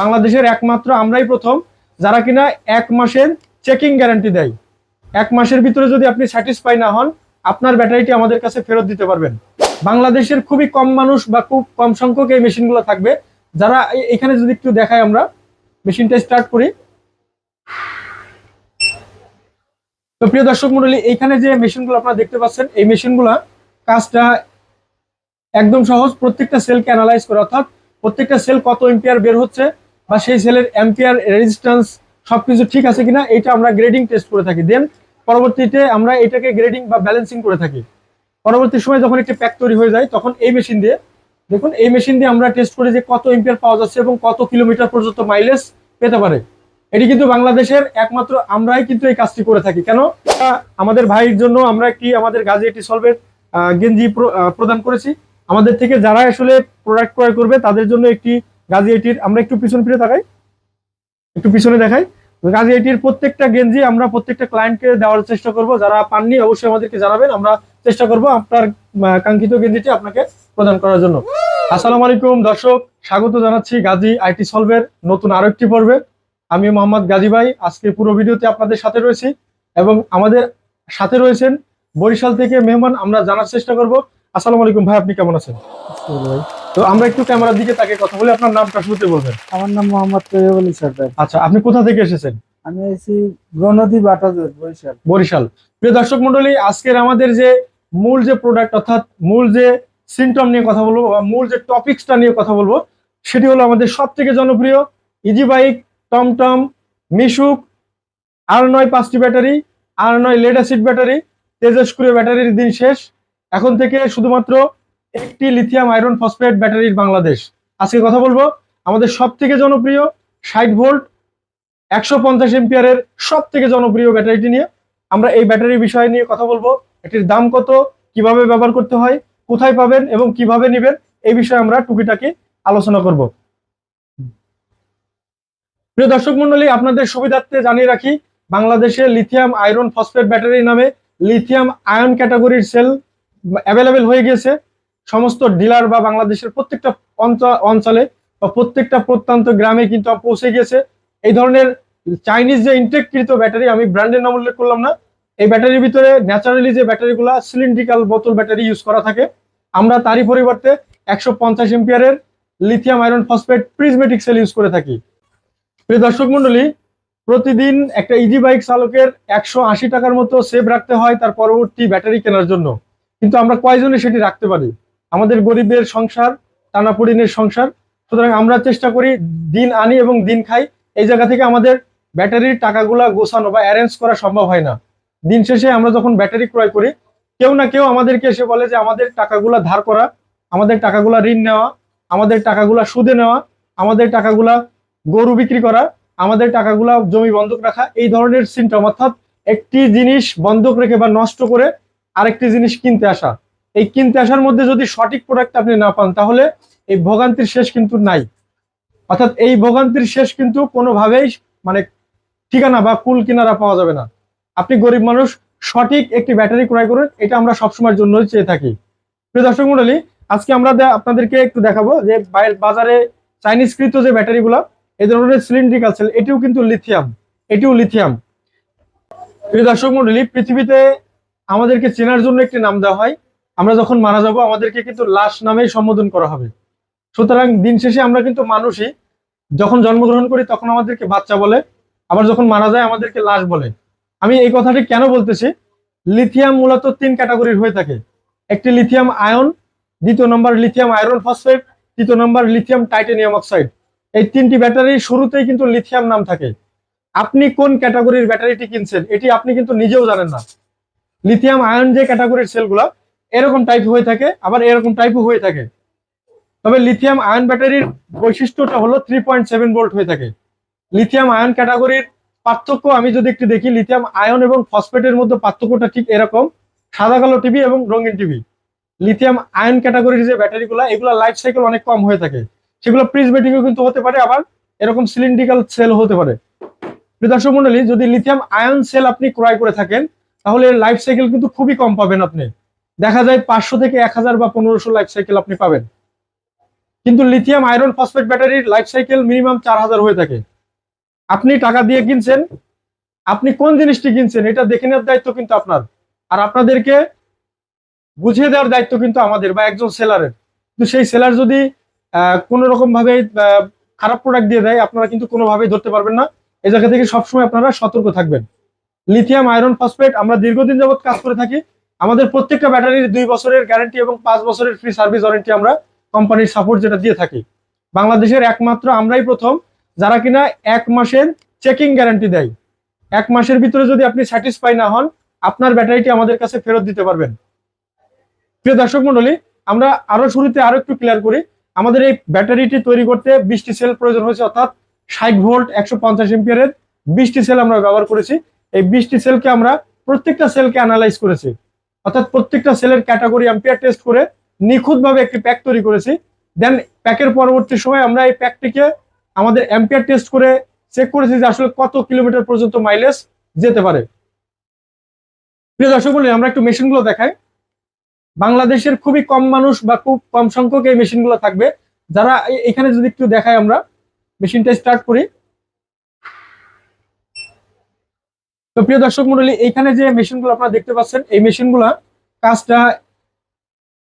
বাংলাদেশের একমাত্র আমরাই প্রথম, যারা কিনা এক মাসের চেকিং গ্যারান্টি দেয়। এক মাসের ভিতরে যদি আপনি স্যাটিসফাই না হন, আপনার ব্যাটারিটি আমাদের কাছে ফেরত দিতে পারবেন। বাংলাদেশের খুবই কম মানুষ বা খুব কম সংখ্যক এই মেশিনগুলো থাকবে। যারা এখানে যদি একটু দেখাই আমরা, মেশিনটা স্টার্ট করি। তো প্রিয় দর্শক মন্ডলী, এইখানে যে মেশিনগুলো আপনারা দেখতে পাচ্ছেন, এই মেশিনগুলো কাজটা একদম সহজ প্রত্যেকটা সেলকে অ্যানালাইজ করে, অর্থাৎ প্রত্যেকটা সেল কত এম্পিয়ার বের হচ্ছে বা সেই সেলের এম্পিয়ার রেজিস্ট্যান্স সবকিছু ঠিক আছে কিনা এটা আমরা গ্রেডিং টেস্ট করে থাকি। দেন পরবর্তীতে আমরা এটাকে গ্রেডিং বা ব্যালেন্সিং করে থাকি। পরবর্তী সময় যখন একটি প্যাক তৈরি হয়ে যায়, তখন এই মেশিন দিয়ে, দেখুন, এই মেশিন দিয়ে আমরা টেস্ট করি যে কত এম্পিয়ার পাওয়া যাচ্ছে এবং কত কিলোমিটার পর্যন্ত মাইলেজ পেতে পারে। এটি কিন্তু বাংলাদেশের একমাত্র, আমরাই কিন্তু এই কাজটি করে থাকি। কেন? আমাদের ভাইয়ের জন্য আমরা একটি, আমাদের গাজী এটি সলভের গেঞ্জি প্রদান করেছি। আমাদের থেকে যারা আসলে প্রোডাক্ট ক্রয় করবে, তাদের জন্য একটি গাজী এটির আমরা একটু পিছন ফিরে তাকাই। একটু পিছনে দেখাই। গাজী এটির প্রত্যেকটা গেঞ্জি আমরা প্রত্যেকটা ক্লায়েন্টকে দেওয়ার চেষ্টা করব। যারা পাননি, অবশ্যই আমাদেরকে জানাবেন। আমরা চেষ্টা করব আপনার কাঙ্ক্ষিত গেঞ্জিটি আপনাকে প্রদান করার জন্য। আসসালামু আলাইকুম, দর্শক, স্বাগত জানাচ্ছি গাজী আইটি সলভের নতুন আরও একটি পর্বে। আমি মোহাম্মদ গাজী ভাই, আজকে পুরো ভিডিওতে আপনাদের সাথে রয়েছি এবং আমাদের সাথে রয়েছেন বরিশাল থেকে মেহমান, আমরা জানার চেষ্টা করব। আসসালামু আলাইকুম ভাই, আপনি কেমন আছেন? তো আমরা একটু ক্যামেরার দিকে তাকে কথা বলে আপনার নামটা শুরুতে বলবেন। আমার নাম মোহাম্মদ তৈয়ব আলী সর্দার আচ্ছা আপনি কোথা থেকে এসেছেন? আমি আছি গ্রনদী বাটাজোর বরিশাল। বরিশাল। প্রিয় দর্শক মন্ডলী আজকের আমাদের যে মূল যে প্রোডাক্ট অর্থাৎ মূল যে সিমটম নিয়ে কথা বলব বা মূল যে টপিকসটা নিয়ে কথা বলব সেটি হলো আমাদের সব থেকে জনপ্রিয় ইজি বাইক টমটম মিশুক আর নয় পাঁচটি ব্যাটারি আর নয় লেড অ্যাসিড ব্যাটারি তেজস্ক্রিয় ব্যাটারির দিন শেষ। এখন থেকে শুধুমাত্র একটি লিথিয়াম আয়রন ফসফেট ব্যাটারির বাংলাদেশ। আজকে কথা বলব আমাদের সব থেকে জনপ্রিয় ষাট ভোল্ট একশো পঞ্চাশ এম্পিয়ারের সব থেকে জনপ্রিয় ব্যাটারিটি নিয়ে আমরা এই ব্যাটারির বিষয় নিয়ে কথা বলব। এটির দাম কত, কীভাবে ব্যবহার করতে হয়, কোথায় পাবেন এবং কীভাবে নেবেন, এই বিষয়ে আমরা টুকিটাকি আলোচনা করব। প্রিয় দর্শক মন্ডলী, আপনাদের সুবিধার্থে জানিয়ে রাখি, বাংলাদেশে লিথিয়াম আয়রন ফসফেট ব্যাটারি নামে লিথিয়াম আয়ন ক্যাটাগরির সেল অ্যাভেলেবেল হয়ে গিয়েছে। সমস্ত ডিলার বা বাংলাদেশের প্রত্যেকটা অঞ্চল- বা প্রত্যেকটা প্রত্যন্ত গ্রামে কিন্তু পৌঁছে গেছে এই ধরনের চাইনিজ যে ইনটেককৃত ব্যাটারি আমি ব্র্যান্ডের নাম উল্লেখ করলাম না। এই ব্যাটারির ভিতরে ন্যাচারালি যে ব্যাটারিগুলো সিলিন্ড্রিক্যাল বোতল ব্যাটারি ইউজ করা থাকে। আমরা তারই পরিবর্তে একশো পঞ্চাশ এম্পিয়ারের lithium iron phosphate prismatic cell use করে থাকি। প্রিয় দর্শক মন্ডলী, প্রতিদিন একটা ইজি বাইক চালকের একশো আশি টাকার মতো সেভ রাখতে হয় তার পরবর্তী ব্যাটারি কেনার জন্য। কিন্তু আমরা কয়জনে সেটি রাখতে পারি? আমাদের গরিবের সংসার, টানাপোড়িনের সংসার। সুতরাং আমরা চেষ্টা করি দিন আনি এবং দিন খাই। এই জায়গা থেকে আমাদের ব্যাটারির টাকাগুলা গোছানো বা অ্যারেঞ্জ করা সম্ভব হয় না। দিন শেষে আমরা যখন ব্যাটারি ক্রয় করি, কেউ না কেউ আমাদেরকে এসে বলে যে, আমাদের টাকাগুলা ধার করা, আমাদের টাকাগুলা ঋণ নেওয়া, আমাদের টাকাগুলা সুদে নেওয়া, আমাদের টাকাগুলা গরু বিক্রি করা, আমাদের টাকাগুলা জমি বন্ধক রাখা। এই ধরনের সিমটম অর্থাৎ একটি জিনিস বন্ধক রেখে বা নষ্ট করে আরেকটি জিনিস কিনতে আসা। এই কিনতে আসার মধ্যে যদি সঠিক প্রোডাক্ট আপনি না পান, তাহলে এই ভোগান্তির শেষ কিন্তু নাই। অর্থাৎ এই ভোগান্তির শেষ কিন্তু কোনোভাবেই মানে ঠিকানা বা কুল কিনারা পাওয়া যাবে না। আপনি গরিব মানুষ, সঠিক একটি ব্যাটারি ক্রয় করুন, এটা আমরা সবসময়ের জন্যই চেয়ে থাকি। প্রিয় দর্শক মন্ডলী আজকে আমরা আপনাদেরকে একটু দেখাবো যে বাজারে চাইনিজ কৃত যে ব্যাটারিগুলো এই ধরনের সিলিন্ড্রিক্যাল সেল এটিও কিন্তু লিথিয়াম এটিও লিথিয়াম প্রিয় দর্শক মন্ডলী পৃথিবীতে আমাদেরকে চেনার জন্য একটি নাম দেওয়া হয় আমরা যখন মারা যাব, আমাদেরকে কিন্তু লাশ নামেই সম্বোধন করা হবে। সুতরাং দিন শেষে আমরা কিন্তু মানুষই, যখন জন্মগ্রহণ করি, তখন আমাদেরকে বাচ্চা বলে, আবার যখন মারা যায়, আমাদেরকে লাশ বলে। আমি এই কথাটি কেন বলতেছি? লিথিয়াম মূলত তিন ক্যাটাগরির হয়ে থাকে। একটি লিথিয়াম আয়ন, দ্বিতীয় নম্বর লিথিয়াম আয়রন ফসফেট, তৃতীয় নম্বর লিথিয়াম টাইটেনিয়াম অক্সাইড। এই তিনটি ব্যাটারির শুরুতেই কিন্তু লিথিয়াম নাম থাকে। আপনি কোন ক্যাটাগরির ব্যাটারিটি কিনছেন, এটি আপনি কিন্তু নিজেও জানেন না। লিথিয়াম আয়ন যে ক্যাটাগরির সেলগুলো এরকম টাইপ হয়ে থাকে, আবার এরকম টাইপও হয়ে থাকে। তবে লিথিয়াম আয়ন ব্যাটারির বৈশিষ্ট্যটা হলো থ্রি পয়েন্ট সেভেন ভোল্ট হয়ে থাকে। লিথিয়াম আয়ন ক্যাটাগরির পার্থক্য আমি যদি একটু দেখি লিথিয়াম আয়ন এবং ফসফেটের মধ্যে পার্থক্যটা ঠিক এরকম, সাদা কালো টিভি এবং রঙিন টিভি লিথিয়াম আয়ন ক্যাটাগরির যে ব্যাটারিগুলো এগুলো লাইফ সাইকেল অনেক কম হয়ে থাকে। সেগুলো প্রিজ প্রিজমেটিকও কিন্তু হতে পারে, আবার এরকম সিলিন্ড্রিক্যাল সেল হতে পারে। দর্শক মন্ডলী যদি লিথিয়াম আয়ন সেল আপনি ক্রয় করে থাকেন, তাহলে লাইফ সাইকেল কিন্তু খুবই কম পাবেন আপনি। দেখা যায় পাঁচশো থেকে এক হাজার বা পনেরোশো লাইফ সাইকেল আপনি পাবেন। কিন্তু লিথিয়াম আয়রন ফসফেট ব্যাটারির লাইফ সাইকেল মিনিমাম চার হাজার হয়ে থাকে। আপনি টাকা দিয়ে কিনছেন আপনি কোন জিনিসটি কিনছেন এটা দেখে নেওয়ার দায়িত্ব কিন্তু আপনার। আর আপনাদেরকে বুঝিয়ে দেওয়ার দায়িত্ব কিন্তু আমাদের বা একজন সেলারের কিন্তু সেই সেলার যদি কোনো রকম ভাবে আহ, খারাপ প্রোডাক্ট দিয়ে দেয় আপনারা কিন্তু কোনোভাবেই ধরতে পারবেন না। এ জায়গা থেকে সবসময় আপনারা সতর্ক থাকবেন। লিথিয়াম আয়রন ফসফেট আমরা দীর্ঘদিন যাবত কাজ করে থাকি আমাদের প্রত্যেকটা ব্যাটারির দুই বছরের গ্যারান্টি এবং পাঁচ বছরের ফ্রি সার্ভিস ওয়ারেন্টি আমরা কোম্পানির সাপোর্ট যেটা দিয়ে থাকি। বাংলাদেশের একমাত্র আমরাই প্রথম, যারা কিনা এক মাসের চেকিং গ্যারান্টি দেয়। এক মাসের ভিতরে যদি আপনি স্যাটিসফাই না হন, আপনার ব্যাটারিটি আমাদের কাছে ফেরত দিতে পারবেন। প্রিয় দর্শক মন্ডলী আমরা আরও শুরুতে আরও একটু ক্লিয়ার করি। আমাদের এই ব্যাটারিটি তৈরি করতে বিশটি সেল প্রয়োজন হয়েছে, অর্থাৎ ষাট ভোল্ট একশো পঞ্চাশ এম্পিয়ারের বিশটি সেল আমরা ব্যবহার করেছি। এই বিশটি সেলকে আমরা প্রত্যেকটা সেলকে অ্যানালাইজ করেছি। অর্থাৎ প্রত্যেকটা সেলের ক্যাটাগরি অ্যাম্পিয়ার টেস্ট করে নিখুঁতভাবে একটি প্যাক তৈরি করেছি। দেন প্যাকের পরবর্তী সময় আমরা এই প্যাকটিকে আমাদের অ্যাম্পিয়ার টেস্ট করে চেক করেছি যে আসলে কত কিলোমিটার পর্যন্ত মাইলেজ যেতে পারে। প্রিয় দর্শক মণ্ডলী, আমরা একটু মেশিনগুলো দেখাই। বাংলাদেশের খুবই কম মানুষ বা খুব কম সংখ্যক এই মেশিনগুলো থাকবে। যারা এখানে যদি একটু দেখাই আমরা মেশিনটা স্টার্ট করি। তো প্রিয় দর্শক মন্ডলী এইখানে যে মেশিনগুলো আপনারা দেখতে পাচ্ছেন, এই মেশিনগুলো কাজটা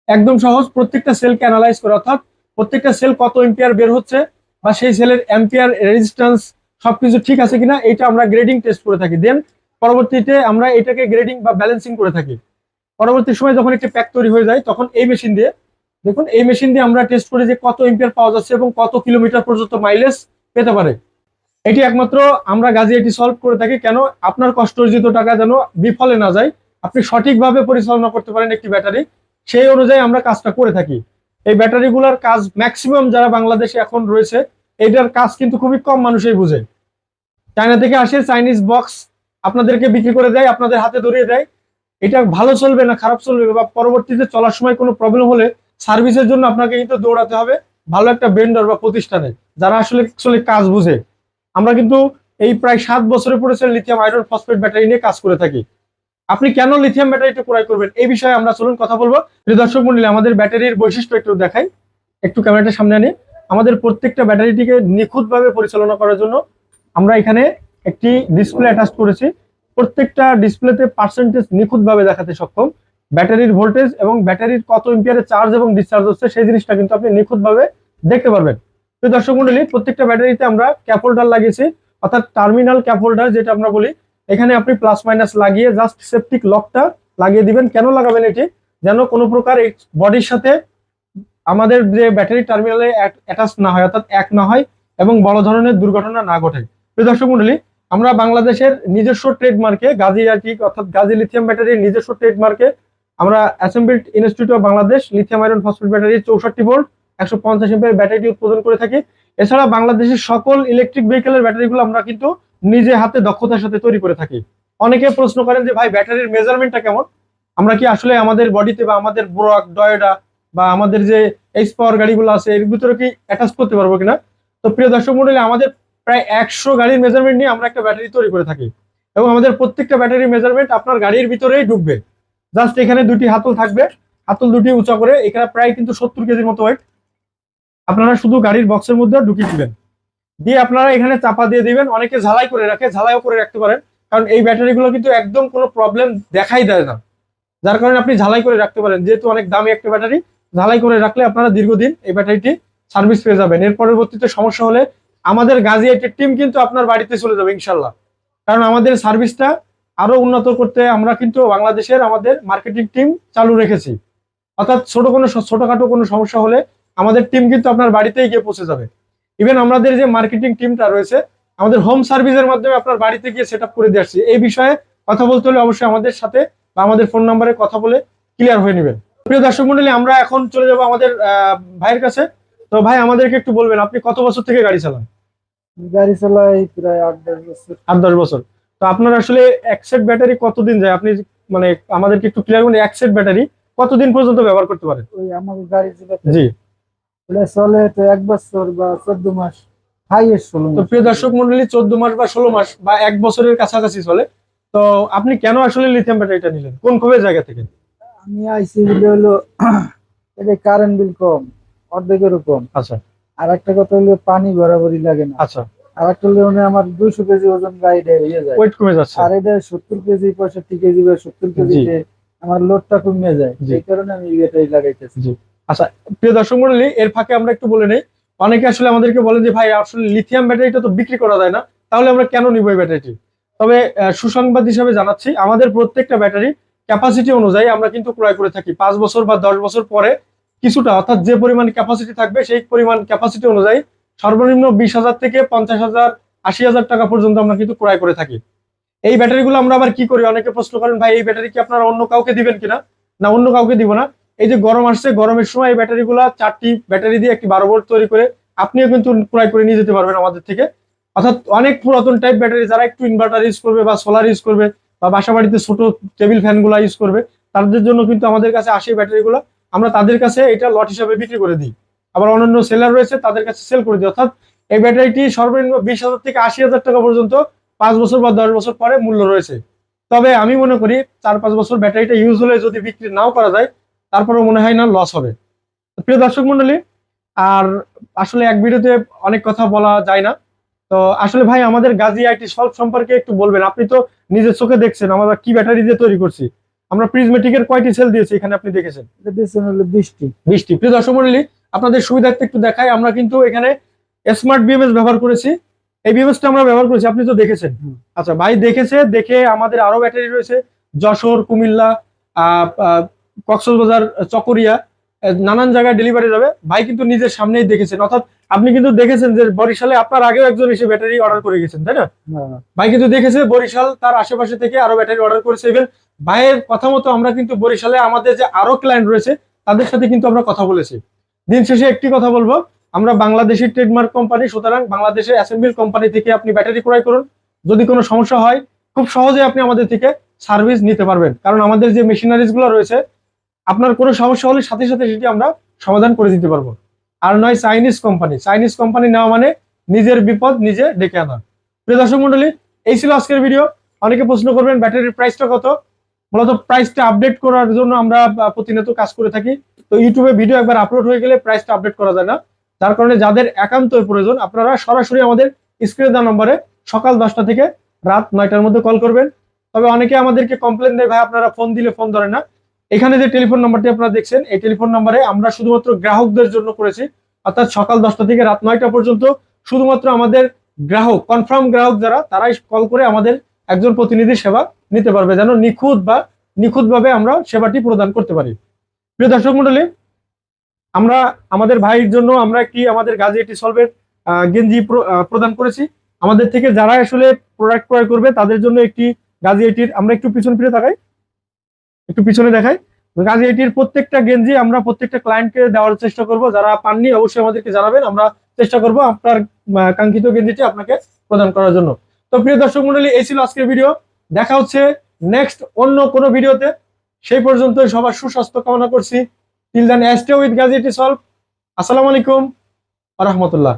একদম সহজ। প্রত্যেকটা সেলকে অ্যানালাইজ করে, অর্থাৎ প্রত্যেকটা সেল কত এম্পিয়ার বের হচ্ছে বা সেই সেলের এম্পিয়ার রেজিস্ট্যান্স সবকিছু ঠিক আছে কিনা, এটা আমরা গ্রেডিং টেস্ট করে থাকি। দেন পরবর্তীতে আমরা এটাকে গ্রেডিং বা ব্যালেন্সিং করে থাকি। পরবর্তী সময় যখন একটি প্যাক তৈরি হয়ে যায়, তখন এই মেশিন দিয়ে, দেখুন, এই মেশিন দিয়ে আমরা টেস্ট করি যে কত এম্পিয়ার পাওয়া যাচ্ছে এবং কত কিলোমিটার পর্যন্ত মাইলেজ পেতে পারে। এটি একমাত্র আমরা গাজী এটি সলভ করে থাকি। কেন? আপনার কষ্ট অর্জিত টাকা যেন বিফলে না যায়। আপনি সঠিকভাবে পরিচালনা করতে পারেন একটি ব্যাটারি। সেই অনুযায়ী আমরা কাজটা করে থাকি। এই ব্যাটারিগুলোর কাজ ম্যাক্সিমাম যারা বাংলাদেশে এখন রয়েছে, এটার কাজ কিন্তু খুবই কম মানুষই বুঝে। চায়না থেকে আসে চাইনিজ বক্স আপনাদেরকে বিক্রি করে দেয়, আপনাদের হাতে ধরিয়ে দেয়। এটা ভালো চলবে না খারাপ চলবে বা পরবর্তীতে চলার সময় কোনো প্রবলেম হলে সার্ভিসের জন্য আপনাকে কিন্তু দৌড়াতে হবে। ভালো একটা ভেন্ডর বা প্রতিষ্ঠানে, যারা আসলে actually কাজ বুঝে। আমরা কিন্তু এই প্রায় সাত বছরে পড়েছে লিথিয়াম আয়রন ফসফেট ব্যাটারি নিয়ে কাজ করে থাকি। আপনি কেন লিথিয়াম ব্যাটারিটা ক্রয় করবেন? এই বিষয়ে আমরা চলুন কথা বলব। দর্শক মন্ডলী, আমাদের ব্যাটারির বৈশিষ্ট্য একটু দেখাই। একটু ক্যামেরাটা সামনে আনি। আমাদের প্রত্যেকটা ব্যাটারিটিকে নিখুঁতভাবে পরিচালনা করার জন্য আমরা এখানে একটি ডিসপ্লে অ্যাটাচ করেছি। প্রত্যেকটা ডিসপ্লেতে পার্সেন্টেজ নিখুঁতভাবে দেখাতে সক্ষম। ব্যাটারির ভোল্টেজ এবং ব্যাটারির কত এম্পিয়ারে চার্জ এবং ডিসচার্জ হচ্ছে, সেই জিনিসটা কিন্তু আপনি নিখুঁতভাবে দেখতে পারবেন। তো দর্শক মন্ডলী, প্রত্যেকটা ব্যাটারিতে আমরা ক্যাপ হোল্ডার লাগিয়েছি, অর্থাৎ টার্মিনাল ক্যাপ হোল্ডার যেটা আমরা বলি, এখানে আপনি প্লাস মাইনাস লাগিয়ে জাস্ট সেপটিক লকটা লাগিয়ে দিবেন। কেন লাগাবেন এটি? যেন কোনো প্রকার বডির সাথে আমাদের যে ব্যাটারি টার্মিনালে অ্যাটাচ না হয়, অর্থাৎ এক না হয় এবং বড় ধরনের দুর্ঘটনা না ঘটে। প্রিয় দর্শক মন্ডলী, আমরা বাংলাদেশের নিজস্ব ট্রেডমার্কে গাজী আর্টিক অর্থাৎ গাজী লিথিয়াম ব্যাটারির নিজস্ব ট্রেডমার্কে আমরা assembled institute of Bangladesh lithium iron phosphate battery চৌষট্টি ভোল্ট একশো পঞ্চাশ এম্পিয়ার ব্যাটারিটি উৎপাদন করে থাকি। এছাড়া বাংলাদেশের সকল ইলেকট্রিক ভেহিকেলের ব্যাটারিগুলো আমরা কিন্তু নিজে হাতে দক্ষতার সাথে তৈরি করে থাকি। অনেকে প্রশ্ন করেন যে, ভাই, ব্যাটারির মেজারমেন্টটা কেমন? আমরা কি আসলে আমাদের বডিতে বা আমাদের ব্রক ডয়ডা বা আমাদের যে এইচ পাওয়ার গাড়িগুলো আছে, এর ভিতরে কি অ্যাটাচ করতে পারব কিনা? তো প্রিয় দর্শক মন্ডলী, আমাদের প্রায় একশো গাড়ির মেজারমেন্ট নিয়ে আমরা একটা ব্যাটারি তৈরি করে থাকি। এবং আমাদের প্রত্যেকটা ব্যাটারির মেজারমেন্ট আপনার গাড়ির ভিতরেই ঢুকবে। জাস্ট এখানে দুটি হাতল থাকবে। হাতল দুটি উঁচা করে, এখানে প্রায় কিন্তু সত্তর কেজির মতো ওয়েট আপনারা শুধু গাড়ির বক্সের মধ্যে ঢুকিয়ে দিবেন। দিয়ে আপনারা এখানে চাপা দিয়ে দিবেন, অনেকে ঝালাই করে রাখে, ঝালাইও করে রাখতে পারেন। কারণ এই ব্যাটারিগুলো কিন্তু একদম কোনো প্রবলেম দেখাই দেয় না। যার কারণে আপনি ঝালাই করে রাখতে পারেন। যেহেতু অনেক দামি একটা ব্যাটারি ঝালাই করে রাখলে আপনারা দীর্ঘদিন এই ব্যাটারিটি সার্ভিস পেয়ে যাবেন। এর পরবর্তীতে সমস্যা হলে আমাদের গাজী আইটের টিম কিন্তু আপনার বাড়িতে চলে যাবে ইনশাল্লাহ কারণ আমাদের সার্ভিসটা আরও উন্নত করতে আমরা কিন্তু বাংলাদেশের আমাদের মার্কেটিং টিম চালু রেখেছি। অর্থাৎ ছোট কোনো ছোটখাটো কোনো সমস্যা হলে আমাদের টিম কিন্তু আপনার বাড়িতেই গিয়ে পৌঁছে যাবে। ইভেন আমাদের যে মার্কেটিং টিমটা রয়েছে আমাদের হোম সার্ভিসের মাধ্যমে আপনার বাড়িতে গিয়ে সেট করে দিয়ে আসছি। এই বিষয়ে কথা বলতে হলে অবশ্যই আমাদের সাথে বা আমাদের ফোন নাম্বারে কথা বলে ক্লিয়ার হয়ে নেবেন। প্রিয় দর্শক মন্ডলী আমরা এখন চলে যাব আমাদের ভাইয়ের কাছে। তো ভাই আমাদেরকে একটু বলবেন আপনি কত বছর থেকে গাড়ি চালান? গাড়ি চালাই প্রায় আট দশ বছর। আট দশ বছর। তো আপনার আসলে এক সেট ব্যাটারি কতদিন যায়? আপনি মানে আমাদেরকে একটু ক্লিয়ার করুন এক সেট ব্যাটারি কতদিন পর্যন্ত ব্যবহার করতে পারেন? ওই আমাকে গাড়ি জি। চলে তো এক বছর বা চোদ্দ মাস হাইয়েস্ট ষোলো তো প্রিয় দর্শক মন্ডলী চোদ্দ মাস বা ষোলো মাস বা এক বছরের কাছাকাছি চলে। তো আপনি কেন আসলে লিথিয়াম ব্যাটারিটা নিলেন? কোন ক্ষোভের জায়গা থেকে? আমি আইসি বলে হলো এটা কারেন্ট বিল কম অর্ধেকের কম। আচ্ছা। আর একটা কথা হলো পানি বরাবরই লাগে না। আচ্ছা। আর একটা হলো মানে আমার দুইশো কেজি ওজন গাড়িটা হয়ে যায়। ওয়েট কমে যাচ্ছে। আর এটা সত্তর কেজি পঁয়ষট্টি কেজি বা সত্তর কেজিতে আমার লোডটা কমে যায়। এই কারণে আমি এটাই লাগাইতেছি। আচ্ছা প্রিয় দর্শক মন্ডলী, এর ফাঁকে আমরা একটু বলে নেই। অনেকে আসলে আমাদেরকে বলেন যে, ভাই, আসলে লিথিয়াম ব্যাটারিটা তো বিক্রি করা যায় না। তাহলে আমরা কেন নিব এই ব্যাটারিটি তবে সুসংবাদ হিসাবে জানাচ্ছি, আমাদের প্রত্যেকটা ব্যাটারি ক্যাপাসিটি অনুযায়ী আমরা কিন্তু ক্রয় করে থাকি। পাঁচ বছর বা দশ বছর পরে কিছুটা, অর্থাৎ যে পরিমাণ ক্যাপাসিটি থাকবে, সেই পরিমাণ ক্যাপাসিটি অনুযায়ী সর্বনিম্ন বিশ হাজার থেকে পঞ্চাশ হাজার, আশি হাজার টাকা পর্যন্ত আমরা কিন্তু ক্রয় করে থাকি। এই ব্যাটারিগুলো আমরা আবার কি করি? অনেকে প্রশ্ন করেন, ভাই, এই ব্যাটারি কি আপনারা অন্য কাউকে দিবেন কিনা? না, অন্য কাউকে দিব না। এই যে গরম আসছে, গরমের সময় এই ব্যাটারিগুলো চারটি ব্যাটারি দিয়ে একটি বারো ভোল্ট তৈরি করে আপনিও কিন্তু ক্রয় করে নিয়ে যেতে পারবেন আমাদের থেকে। অর্থাৎ অনেক পুরাতন টাইপ ব্যাটারি যারা একটু ইনভার্টার ইউজ করবে বা সোলার ইউজ করবে বা বাসা বাড়িতে ছোট টেবিল ফ্যানগুলো ইউজ করবে, তাদের জন্য কিন্তু আমাদের কাছে আসে ব্যাটারিগুলো। আমরা তাদের কাছে এটা লট হিসাবে বিক্রি করে দিই। আবার অন্যান্য সেলার রয়েছে, তাদের কাছে সেল করে দিই। অর্থাৎ এই ব্যাটারিটি সর্বনিম্ন বিশ হাজার থেকে আশি হাজার টাকা পর্যন্ত পাঁচ বছর বা দশ বছর পরে মূল্য রয়েছে। তবে আমি মনে করি চার পাঁচ বছর ব্যাটারিটা ইউজ হলে যদি বিক্রি নাও করা যায় তারপরেও মনে হয় না লস হবে। প্রিয় দর্শক মন্ডলী আর আসলে এক ভিডিওতে অনেক কথা বলা যায় না। তো আসলে ভাই আমাদের গাজী আইটি সলভ সম্পর্কে একটু বলবেন। আপনি তো নিজের চোখে দেখছেন আমরা কি ব্যাটারি দিয়ে তৈরি করছি? আমরা প্রিজমেটিকের কয়টি সেল দিয়েছি এখানে আপনি দেখেছেন? এটা দিচ্ছেন হলো বৃষ্টি বৃষ্টি প্রিয় দর্শক মন্ডলী আপনাদের সুবিধার্থে একটু দেখাই আমরা কিন্তু এখানে স্মার্ট বিএমএস ব্যবহার করেছি। এই বিএমএসটা আমরা ব্যবহার করেছি আপনি তো দেখেছেন। আচ্ছা ভাই দেখেছে দেখে আমাদের আরও ব্যাটারি রয়েছে যশোর কুমিল্লা কক্সবাজার চকরিয়া নানান জায়গায় ডেলিভারি যাবে। ভাই কিন্তু নিজের সামনেই দেখেছেন। অর্থাৎ আপনি কিন্তু দেখেছেন যে বরিশালে আপনার আগেও একজন এসে ব্যাটারি অর্ডার করে গেছেন তাই না? হ্যাঁ, ভাই কিন্তু দেখেছে বরিশাল তার আশেপাশে থেকে আরও ব্যাটারি অর্ডার করেছে। ইভেন ভাইয়ের কথা মতো আমরা কিন্তু বরিশালে আমাদের যে আরও ক্লায়েন্ট রয়েছে তাদের সাথে কিন্তু আমরা কথা বলেছি। দিন শেষে একটি কথা বলব আমরা বাংলাদেশি ট্রেডমার্ক কোম্পানি সুতরাং বাংলাদেশের অ্যাসেম্বল কোম্পানি থেকে আপনি ব্যাটারি ক্রয় করুন। যদি কোনো সমস্যা হয় খুব সহজে আপনি আমাদের থেকে সার্ভিস নিতে পারবেন। কারণ আমাদের যে মেশিনারিজগুলো রয়েছে আপনার কোনো সমস্যা হলে সাথে সাথে সেটি আমরা সমাধান করে দিতে পারব। আর নয় চাইনিজ কোম্পানি চাইনিজ কোম্পানি নেওয়া মানে নিজের বিপদ নিজে ডেকে আনা। প্রিয় দর্শক মন্ডলী এই ছিল আজকের ভিডিও অনেকে প্রশ্ন করবেন ব্যাটারির প্রাইসটা কত? মূলত প্রাইসটা আপডেট করার জন্য আমরা প্রতিনিয়ত কাজ করে থাকি। তো ইউটিউবে ভিডিও একবার আপলোড হয়ে গেলে প্রাইসটা আপডেট করা যায় না। যার কারণে যাদের একান্ত প্রয়োজন, আপনারা সরাসরি আমাদের স্ক্রিনে দেওয়া নম্বরে সকাল দশটা থেকে রাত নয়টার মধ্যে কল করবেন। তবে অনেকে আমাদেরকে কমপ্লেন দেয়, ভাই, আপনারা ফোন দিলে ফোন ধরে না। এখানে যে টেলিফোন নাম্বারটি আপনারা দেখছেন, এই টেলিফোন নাম্বারে আমরা শুধুমাত্র গ্রাহকদের জন্য করেছি। অর্থাৎ সকাল দশটা থেকে রাত নয়টা পর্যন্ত শুধুমাত্র আমাদের গ্রাহক কনফার্ম গ্রাহক যারা, তারাই কল করে আমাদের একজন প্রতিনিধি সেবা নিতে পারবে, যেন নিখুঁত বা নিখুঁতভাবে আমরা সেবাটি প্রদান করতে পারি। প্রিয় দর্শক মন্ডলী আমরা আমাদের ভাইয়ের জন্য আমরা একটি আমাদের গাজী এটি সলভের গেঞ্জি প্র- প্রদান করেছি। আমাদের থেকে যারা আসলে প্রোডাক্ট ক্রয় করবে, তাদের জন্য একটি গাজী এটির আমরা একটু পিছন ফিরে তাকাই। একটু পিছনে দেখাই। গাজী এটির প্রত্যেকটা গেঞ্জি আমরা প্রত্যেকটা ক্লায়েন্টকে দেওয়ার চেষ্টা করব। যারা পাননি, অবশ্যই আমাদেরকে জানাবেন। আমরা চেষ্টা করব আপনার কাঙ্ক্ষিত গেঞ্জিটি আপনাকে প্রদান করার জন্য। তো প্রিয় দর্শক মন্ডলী এই ছিল আজকের ভিডিও দেখা হচ্ছে নেক্সট অন্য কোনো ভিডিওতে সেই পর্যন্ত সবার সুস্বাস্থ্য কামনা করছি। Till then stay with Gazi solve আসসালামু আলাইকুম রহমতুল্লাহ।